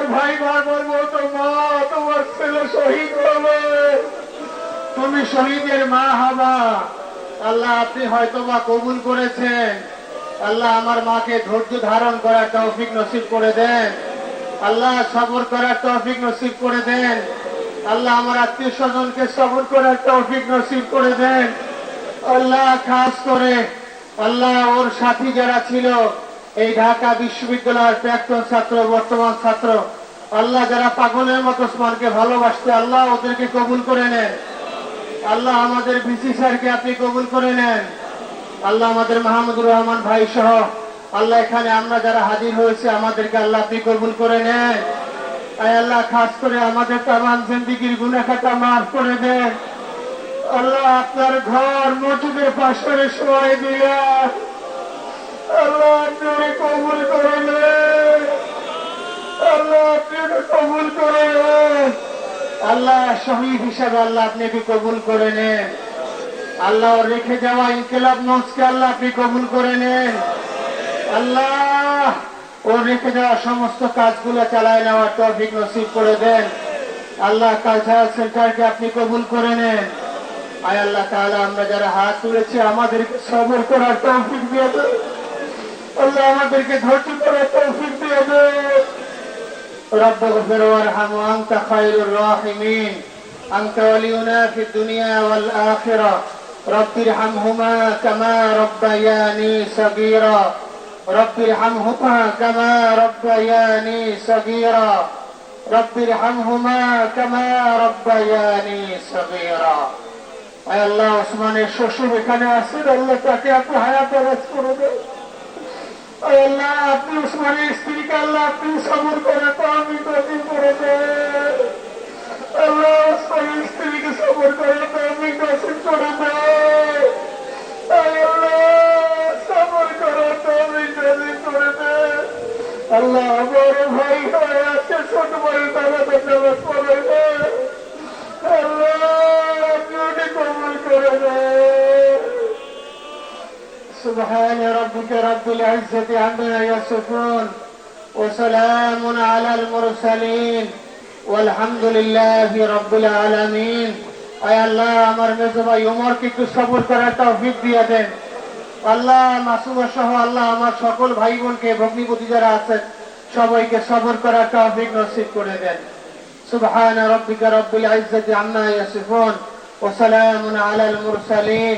আমার ভাই বারবার বলতো মা তোমার ছেলে শহীদ হবে। তুমি শহীদের মা হবা। আল্লাহ, আপনি হয়তো বা কবুল করেছেন। আল্লাহ আমার মাকে ধৈর্য ধারণ করার তৌফিক নসিব করে দেন। আল্লাহ, সবর করার তৌফিক নসিব করে দেন। আল্লাহ, আমার আত্মীয় স্বজনকে সবর করার তৌফিক নসিব করে দেন। আল্লাহ, খাস করে, আল্লাহ, ওর সাথী যারা ছিল এই ঢাকা বিশ্ববিদ্যালয়ের প্রাক্তন ছাত্র, বর্তমান ছাত্র। আল্লাহ যারা পাগলের মতো ওসমানকে ভালোবাসতে আল্লাহ ওদেরকে কবুল করে নেন। আল্লাহ আমাদের বিসি স্যারকে আপনি কবুল করে নেন। আল্লাহ আমাদের মাহমুদুর রহমান ভাই সহ, আল্লাহ এখানে আমরা যারা হাজির হয়েছে, আমাদেরকে আল্লাহ আপনি কবুল করে নেন। আয় আল্লাহ, খাস করে আমাদের তামান জিন্দিগির গুনাখাটা মাফ করে দেন। আল্লাহ আপনার ঘর মসজিদের পাশে সময় দিয়া আল্লাহ আপনি ওকে কবুল করে নেন আল্লাহ আপনি ওকে কবুল করে। আল্লাহ শহীদ হিসাবে আল্লাহ আপনি একে কবুল করে নেন। আল্লাহ রেখে যাওয়া ইনকেলাব মঞ্চকে আল্লাহ আপনি কবুল করে নেন। আল্লাহ ওর রেখে যাওয়া সমস্ত কাজগুলো চালায় নেওয়ার তৌফিক নসিব করে দেন। আল্লাহ কালচারাল সেন্টারকে আপনি কবুল করে নেন। আয় আল্লাহ তাহলে আমরা যারা হাত তুলেছি, আমাদেরকে সবর করার তৌফিক দিয়ে দেন আল্লাহ আমাদেরকে ধৈর্য করার তৌফিক দিয়ে দেন رب اغفر وارحم وانت خير الراحمين انت ولينا في الدنيا والاخره رب ارحمهما كما ربياني صغيرا رب ارحمهما كما ربياني صغيرا رب ارحمهما كما ربياني صغيرا আয় আল্লাহ ওসমানের শ্বশুর এখানে আসেন আল্লাহ তাকে আপনি হায়াত আরাজ করে দেন আয় আল্লাহ আপনি ওসমানের স্ত্রীকে আল্লাহ আপনি সবর করে আমি তৈরি করে দেন আল্লাহ ওসমানের স্ত্রীকে সবর করে আমি নসিব করে দেন আল্লাহ আমার ভাই হয়ে আছে, ছোট ভাই তারা তো পড়ে দেন আল্লাহ আপনি ওকে কবুল করে দেন سبحان ربك رب العزة عما يصفون وسلام على المرسلين والحمد لله رب العالمين আয় আল্লাহ আমার মেজো ভাই ওমরকে একটু সবর করার তৌফিক দিয়ে দেন আল্লাহ মাসুমা সহ আল্লাহ আমার সকল ভাই বোনকে ভগ্নিপতি যারা আছেন সবাইকে সবর করার তৌফিক নসিব করে দেন سبحان ربك رب العزة عما يصفون وسلام على المرسلين